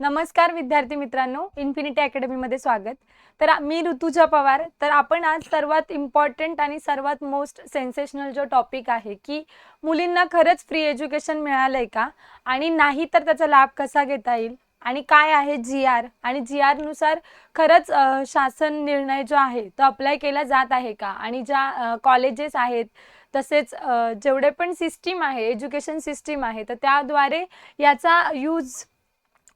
नमस्कार विद्यार्थी मित्रांनो इन्फिनिटी अकॅडमीमध्ये स्वागत. तर मी ऋतुजा पवार. तर आपण आज सर्वात इम्पॉर्टंट आणि सर्वात मोस्ट सेन्सेशनल जो टॉपिक आहे की मुलींना खरंच फ्री एज्युकेशन मिळालं आहे का? आणि नाही तर त्याचा लाभ कसा घेता येईल? आणि काय आहे जी आर आणि जी आरनुसार खरंच शासन निर्णय जो आहे तो अप्लाय केला जात आहे का? आणि ज्या कॉलेजेस आहेत तसेच जेवढे पण सिस्टीम आहे एज्युकेशन सिस्टीम आहे तर त्याद्वारे याचा यूज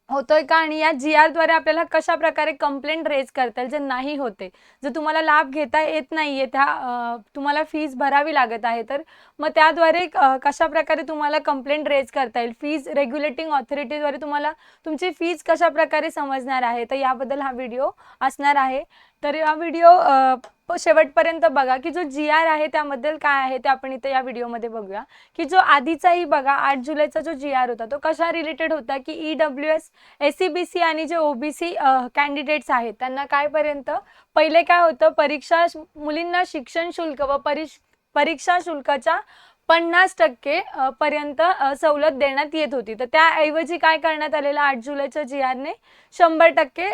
होतोय का? आणि या जी आरद्वारे आपल्याला कशा प्रकारे कंप्लेंट रेज करता येईल जे नाही होते? जर तुम्हाला लाभ घेता येत नाहीये त्या तुम्हाला फीज भरावी लागत आहे तर मग त्याद्वारे कशा प्रकारे तुम्हाला कंप्लेंट रेज करता येईल? फीज रेग्युलेटिंग ऑथॉरिटीद्वारे तुम्हाला तुमची फीज कशा प्रकारे समजणार आहे? तर याबद्दल हा व्हिडिओ असणार आहे. तर हा व्हिडिओ हो, शेवटपर्यंत बघा की जो जी आर आहे त्याबद्दल काय आहे ते आपण इथे या व्हिडिओमध्ये बघूया. की जो आधीचाही बघा आठ जुलैचा जो जी आर होता तो कशा रिलेटेड होता की E W S S C B C आणि जे ओबीसी कॅन्डिडेट्स आहेत त्यांना कायपर्यंत पहिले काय होतं परीक्षा मुलींना शिक्षण शुल्क व परीक्षा शुल्काच्या पन्नास टक्के पर्यंत सवलत देण्यात येत होती. तर त्याऐवजी काय करण्यात आलेलं? आठ जुलैच्या जी आरने शंभर टक्के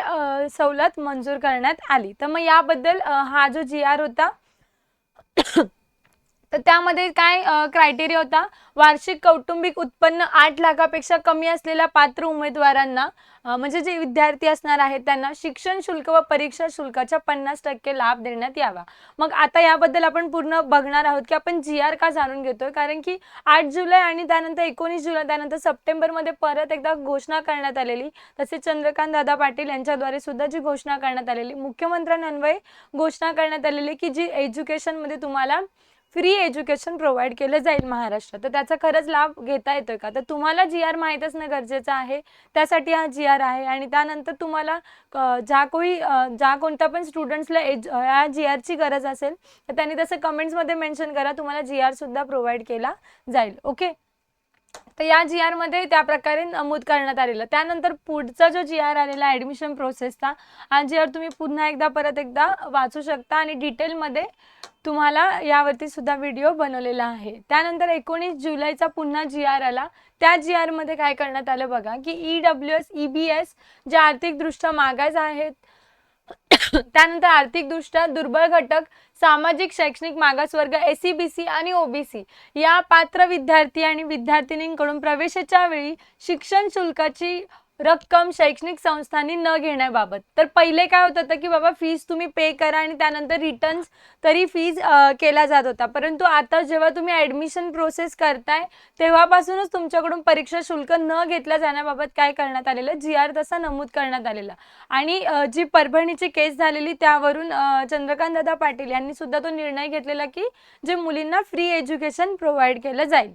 सवलत मंजूर करण्यात आली. तर मग याबद्दल हा जो जी आर होता तर त्यामध्ये काय क्रायटेरिया होता? वार्षिक कौटुंबिक उत्पन्न आठ लाखापेक्षा कमी असलेल्या पात्र उमेदवारांना म्हणजे जे विद्यार्थी असणार आहेत त्यांना शिक्षण शुल्क व परीक्षा शुल्काच्या पन्नास टक्के लाभ देण्यात यावा. मग आता याबद्दल आपण पूर्ण बघणार आहोत की आपण जी आर का जाणून घेतोय? कारण की आठ जुलै आणि त्यानंतर एकोणीस जुलै त्यानंतर सप्टेंबरमध्ये परत एकदा घोषणा करण्यात आलेली. तसेच चंद्रकांत दादा पाटील यांच्याद्वारे सुद्धा जी घोषणा करण्यात आलेली मुख्यमंत्र्यांन्वये घोषणा करण्यात आलेली की जी एज्युकेशनमध्ये तुम्हाला फ्री एज्युकेशन प्रोव्हाइड केलं जाईल महाराष्ट्रात. तर त्याचा खरंच लाभ घेता येतोय का? तर तुम्हाला जी आर माहीत असणं गरजेचं आहे. त्यासाठी हा जी आर आहे आणि त्यानंतर तुम्हाला ज्या कोणी ज्या कोणत्या पण स्टुडंट्सला एज या जी आरची गरज असेल तर त्यांनी तसं कमेंट्समध्ये मेन्शन करा. तुम्हाला जी आर सुद्धा प्रोव्हाइड केला जाईल. ओके तर या जी आरमध्ये त्या प्रकारे नमूद करण्यात आलेलं. त्यानंतर पुढचा जो जी आर आलेला ॲडमिशन प्रोसेसचा हा जी आर तुम्ही पुन्हा एकदा परत एकदा वाचू शकता आणि डिटेलमध्ये तुम्हाला यावरती सुद्धा व्हिडिओ बनवलेला आहे. त्यानंतर एकोणीस जुलैचा पुन्हा जी आर आला. त्या जी आरमध्ये काय करण्यात आलं बघा की E W S E B S जे आर्थिकदृष्ट्या मागास आहेत त्यानंतर आर्थिकदृष्ट्या दुर्बळ घटक सामाजिक शैक्षणिक मागासवर्ग एस सी बी सी आणि ओबीसी या पात्र विद्यार्थी आणि विद्यार्थिनींकडून प्रवेशाच्या वेळी शिक्षण शुल्काची रक्कम शैक्षणिक संस्थांनी न घेण्याबाबत. तर पहिले काय होत होतं की बाबा फीज तुम्ही पे करा आणि त्यानंतर रिटर्न्स तरी फीज केला जात होता. परंतु आता जेव्हा तुम्ही ॲडमिशन प्रोसेस करताय तेव्हापासूनच तुमच्याकडून परीक्षा शुल्क न घेतल्या जाण्याबाबत काय करण्यात आलेलं? जी आर तसा नमूद करण्यात आलेला. आणि जी परभणीची केस झालेली त्यावरून चंद्रकांत दादा पाटील यांनी सुद्धा तो निर्णय घेतलेला की जे मुलींना फ्री एज्युकेशन प्रोव्हाइड केलं जाईल.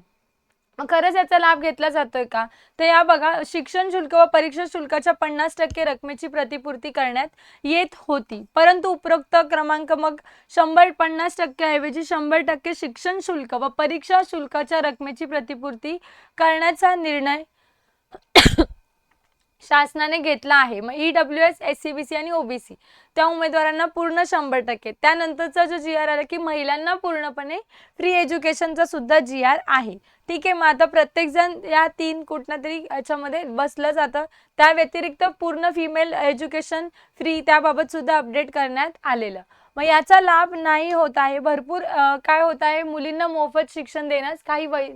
खरंच याचा लाभ घेतला जातोय का? तर या बघा शिक्षण शुल्क व परीक्षा शुल्काच्या पन्नास टक्के रकमेची प्रतिपूर्ती करण्यात येत होती. परंतु उपरोक्त क्रमांक मग शंभर पन्नास टक्क्याऐवजी शंभर टक्के शिक्षण शुल्क व परीक्षा शुल्काच्या रकमेची प्रतिपूर्ती करण्याचा निर्णय शासनाने घेतला आहे. मग E W S S C B C आणि ओबीसी त्या उमेदवारांना पूर्ण शंभर टक्के. त्यानंतरचा जो जी आर आला की महिलांना पूर्णपणे फ्री एज्युकेशनचा सुद्धा जी आर आहे. ठीक आहे मग आता प्रत्येकजण या तीन कुठल्या तरी याच्यामध्ये बसलं जातं. त्या व्यतिरिक्त पूर्ण फिमेल एज्युकेशन फ्री त्याबाबत सुद्धा अपडेट करण्यात आलेलं. मग याचा लाभ नाही होत आहे. भरपूर काय होत आहे? मुलींना मोफत शिक्षण देण्यास काही वै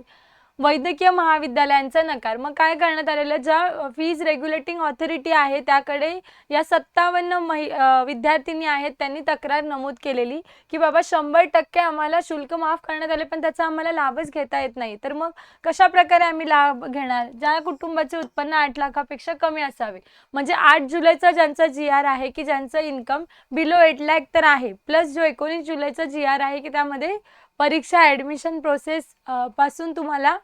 वैद्यकीय महाविद्यालयांचा नकार. मग काय करण्यात आलेलं? ज्या फीज रेग्युलेटिंग ऑथॉरिटी आहे त्याकडे या सत्तावन्न महि विद्यार्थिनी आहेत त्यांनी तक्रार नमूद केलेली की बाबा शंभर टक्के आम्हाला शुल्क माफ करण्यात आले पण त्याचा आम्हाला लाभच घेता येत नाही. तर मग कशा प्रकारे आम्ही लाभ घेणार? ज्या कुटुंबाचे उत्पन्न आठ लाखापेक्षा कमी असावे. म्हणजे आठ जुलैचा ज्यांचा जी आर आहे की ज्यांचं इन्कम बिलो एट लॅक तर आहे. प्लस जो एकोणीस जुलैचा जी आर आहे की त्यामध्ये परीक्षा ॲडमिशन प्रोसेस पासून तुम्हाला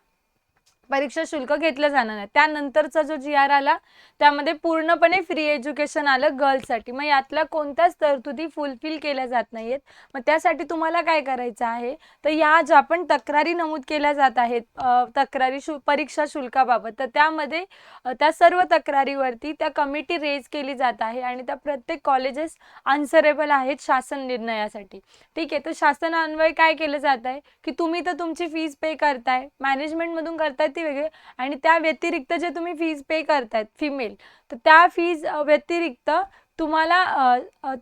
परीक्षा शुल्क घेतलं जाणार नाही. त्यानंतरचा जो जी आर आला त्यामध्ये पूर्णपणे फ्री एज्युकेशन आलं गर्ल्ससाठी मग यातल्या कोणत्याच तरतुदी फुलफिल केल्या जात नाहीत मग त्यासाठी तुम्हाला काय करायचं आहे? तर या ज्या पण तक्रारी नमूद केल्या जात आहेत तक्रारी शु परीक्षा शुल्काबाबत तर त्यामध्ये त्या सर्व तक्रारीवरती त्या कमिटी रेज केली जात आहे आणि त्या प्रत्येक कॉलेजेस आन्सरेबल आहेत शासन निर्णयासाठी. ठीक आहे तर शासनान्वये काय केलं जात आहे? की तुम्ही तर तुमची फीज पे करताय मॅनेजमेंटमधून करताय ती वेगळी आणि त्या व्यतिरिक्त जे तुम्ही फीज पे करतायत फिमेल तर त्या फीज व्यतिरिक्त तुम्हाला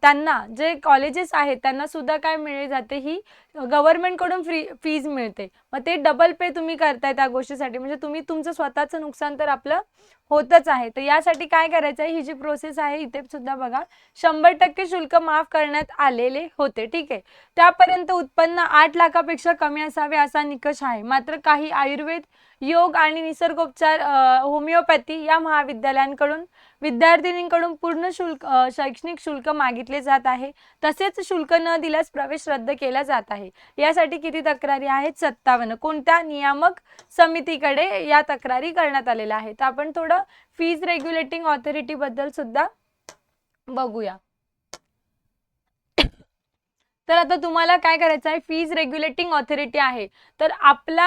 त्यांना जे कॉलेजेस आहेत त्यांना सुद्धा काय मिळले जाते ही गव्हर्नमेंटकडून फ्री फीज मिळते. मग ते डबल पे तुम्ही करताय त्या गोष्टीसाठी. म्हणजे तुम्ही तुमचं स्वतःचं नुकसान तर आपलं होतच आहे. तर यासाठी काय करायचं आहे? ही जी प्रोसेस आहे इथे सुद्धा बघा शंभर टक्के शुल्क माफ करण्यात आलेले होते. ठीक आहे? त्यापर्यंत उत्पन्न आठ लाखापेक्षा कमी असावे असा निकष आहे. मात्र काही आयुर्वेद योग आणि निसर्गोपचार होमिओपॅथी या महाविद्यालयांकडून विद्यार्थिनींकडून पूर्ण शुल्क शैक्षणिक शुल्क मागितले जात आहे. तसेच शुल्क न दिल्यास प्रवेश रद्द केला जात आहे. यासाठी किती तक्रारी आहेत? सत्तावन्न. कोणत्या नियामक समितीकडे या तक्रारी करण्यात आलेल्या आहेत? तर आपण थोडं फीज रेग्युलेटिंग ऑथॉरिटी बद्दल सुद्धा बघूया. तर आता तुम्हाला काय करायचं आहे? फीज रेग्युलेटिंग ऑथॉरिटी आहे. तर आपला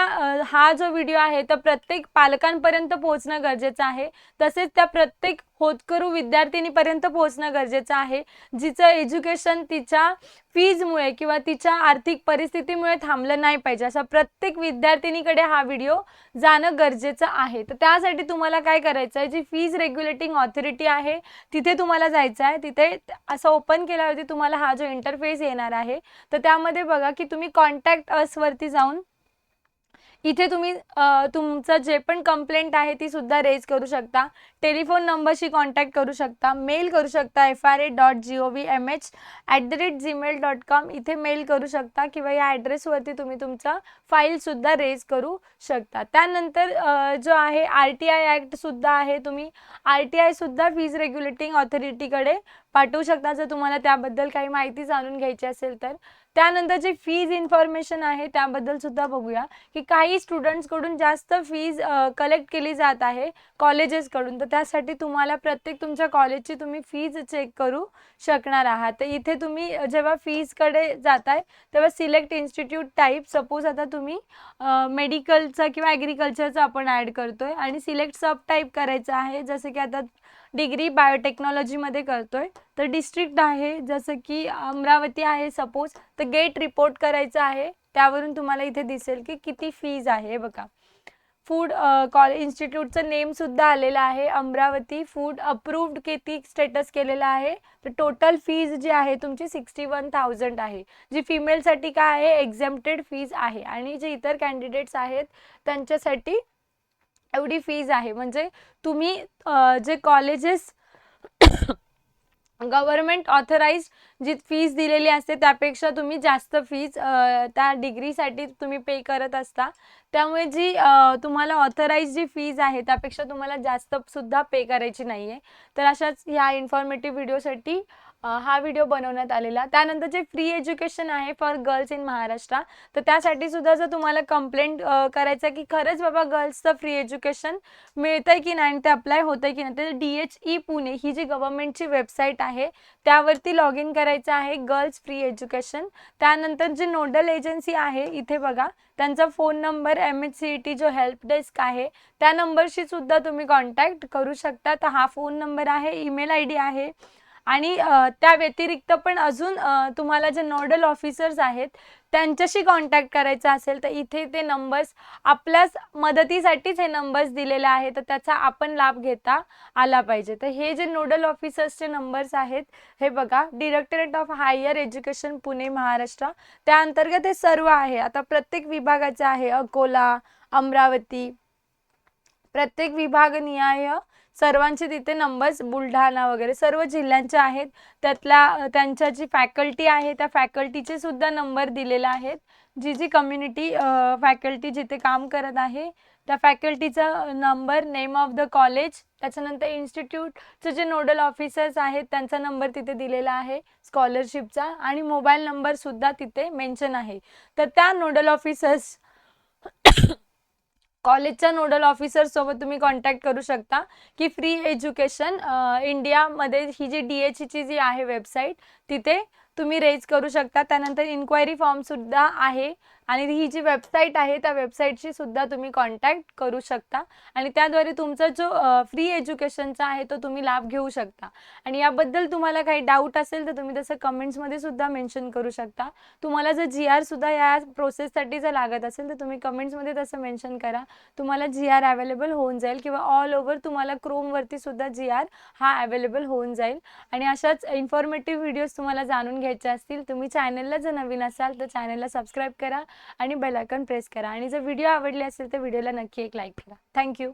हा जो व्हिडिओ आहे तर प्रत्येक पालकांपर्यंत पोहोचणं गरजेचं आहे. तसेच त्या प्रत्येक होतकरू विद्यार्थिनीपर्यंत पोहोचणं गरजेचं आहे जिचं एज्युकेशन तिच्या फीजमुळे किंवा तिच्या आर्थिक परिस्थितीमुळे थांबलं नाही पाहिजे. असा प्रत्येक विद्यार्थिनीकडे हा व्हिडिओ जाणं गरजेचं आहे. तर त्यासाठी तुम्हाला काय करायचं आहे जी फीज रेग्युलेटिंग ऑथॉरिटी आहे तिथे तुम्हाला जायचं आहे. तिथे असं ओपन केल्यावरती तुम्हाला हा जो इंटरफेस येणार आहे तर त्यामध्ये बघा की तुम्ही कॉन्टॅक्ट असवरती जाऊन इथे तुम्ही तुमचं जे पण कंप्लेंट आहे ती सुद्धा रेज करू शकता. टेलिफोन नंबरशी कॉन्टॅक्ट करू शकता. मेल करू शकता F R A dot G O V M H at the rate Gmail dot com इथे मेल करू शकता किंवा या ॲड्रेसवरती तुम्ही तुमचा फाईलसुद्धा रेज करू शकता. त्यानंतर जो आहे आर टी आय ॲक्टसुद्धा आहे तुम्ही आर टी आयसुद्धा फीज रेग्युलेटिंग ऑथॉरिटीकडे पाठवू शकता. जर तुम्हाला त्याबद्दल काही माहिती जाणून घ्यायची असेल तर. त्यानंतर जे फीज इन्फॉर्मेशन आहे त्याबद्दल सुद्धा बघूया. की काही स्टुडंट्सकडून जास्त फीज कलेक्ट केली जात आहे कॉलेजेसकडून तर त्यासाठी तुम्हाला प्रत्येक तुमच्या कॉलेजची तुम्ही फीज चेक करू शकणार आहात. तर इथे तुम्ही जेव्हा फीजकडे जाताय तेव्हा सिलेक्ट इन्स्टिट्यूट टाईप सपोज आता तुम्ही मेडिकलचा किंवा ॲग्रिकल्चरचा आपण ॲड करतोय. आणि सिलेक्ट सब टाईप करायचं आहे. जसं की आता डिग्री बायोटेक्नॉलॉजीमध्ये करतोय. तर डिस्ट्रिक्ट आहे जसं की अमरावती आहे सपोज. तर गेट रिपोर्ट करायचं आहे त्यावरून तुम्हाला इथे दिसेल की किती फीज आहे बघा. फूड कॉलेज इन्स्टिट्यूटचं नेमसुद्धा आलेलं आहे. अमरावती फूड अप्रूव्ड किती स्टेटस केलेलं आहे? तर टोटल फीज जी आहे तुमची सिक्स्टी वन थाउजंड आहे. जी फिमेलसाठी काय आहे? एक्झॅम्प्टेड फीज आहे. आणि जे इतर कॅन्डिडेट्स आहेत त्यांच्यासाठी एवढी फीज आहे. म्हणजे तुम्ही जे कॉलेजेस गव्हर्मेंट ऑथराईज जी फीज दिलेली असते त्यापेक्षा तुम्ही जास्त फीज त्या डिग्रीसाठी तुम्ही पे करत असता. त्यामुळे जी तुम्हाला ऑथराईज जी फीज आहे त्यापेक्षा तुम्हाला जास्त सुद्धा पे करायची नाही आहे तर अशाच ह्या इन्फॉर्मेटिव्ह व्हिडिओसाठी हा व्हिडिओ बनवण्यात आलेला. त्यानंतर जे फ्री एज्युकेशन आहे फॉर गर्ल्स इन महाराष्ट्र तर त्यासाठी सुद्धा जर तुम्हाला कंप्लेंट करायचं आहे की खरंच बाबा गर्ल्सचं फ्री एज्युकेशन मिळतंय की नाही आणि ते अप्लाय होतंय की नाही तर डी एच ई पुणे ही जी गव्हर्नमेंटची वेबसाईट आहे त्यावरती लॉग इन करायचं आहे गर्ल्स फ्री एज्युकेशन त्यानंतर जी नोडल एजन्सी आहे इथे बघा त्यांचा phone number M H C E T जो हेल्प डेस्क आहे त्या नंबरशी सुद्धा तुम्ही कॉन्टॅक्ट करू शकता. तर हा फोन नंबर आहे ईमेल आय डी आहे. आणि त्या व्यतिरिक्त पण अजून तुम्हाला जे नोडल ऑफिसर्स आहेत त्यांच्याशी कॉन्टॅक्ट करायचा असेल तर इथे ते नंबर्स आपल्याच मदतीसाठीच हे नंबर्स दिलेले आहेत तर त्याचा आपण लाभ घेता आला पाहिजे. तर हे जे नोडल ऑफिसर्सचे नंबर्स आहेत हे बघा directorate of higher education Pune Maharashtra. त्या अंतर्गत हे सर्व आहे. आता प्रत्येक विभागाचे आहे अकोला अमरावती प्रत्येक विभाग निहाय सर्वांचे तिथे नंबर्स बुलढाणा वगैरे सर्व जिल्ह्यांचे आहेत. त्यातल्या त्यांच्या जी फॅकल्टी आहे त्या फॅकल्टीचे सुद्धा नंबर दिलेले आहेत. जी जी कम्युनिटी फॅकल्टी जिथे काम करत आहे त्या फॅकल्टीचा number name of the college त्याच्यानंतर इन्स्टिट्यूटचे जे नोडल ऑफिसर्स आहेत त्यांचा नंबर तिथे दिलेला आहे स्कॉलरशिपचा आणि मोबाईल नंबरसुद्धा तिथे मेन्शन आहे. तर त्या नोडल ऑफिसर्स कॉलेजच्या नोडल ऑफिसर सोबत तुम्ही कॉन्टॅक्ट करू शकता. की फ्री एज्युकेशन इंडियामध्ये ही जी डी एच ची जी आहे वेबसाईट तिथे तुम्ही रेज करू शकता. त्यानंतर इन्क्वायरी फॉर्मसुद्धा आहे. आणि ही जी वेबसाईट आहे त्या वेबसाईटशी सुद्धा तुम्ही कॉन्टॅक्ट करू शकता. आणि त्याद्वारे तुमचा जो फ्री एज्युकेशनचा आहे तो तुम्ही लाभ घेऊ शकता. आणि याबद्दल तुम्हाला काही डाऊट असेल तर तुम्ही तसं कमेंट्समध्ये सुद्धा मेन्शन करू शकता. तुम्हाला जर जी आरसुद्धा या प्रोसेससाठी जर लागत असेल तर तुम्ही कमेंट्समध्ये तसं मेन्शन करा. तुम्हाला जी आर अवेलेबल होऊन जाईल किंवा ऑल ओव्हर तुम्हाला क्रोमवरती सुद्धा जी आर हा अवेलेबल होऊन जाईल. आणि अशाच इन्फॉर्मेटिव्ह व्हिडिओज तुम्हाला जाणून घ्या घ्यायचे असतील तुम्ही चॅनलला जर नवीन असाल तर चॅनलला सबस्क्राईब करा आणि बेल आयकॉन प्रेस करा. आणि जर व्हिडिओ आवडले असेल तर व्हिडिओला नक्की एक लाईक करा. थँक्यू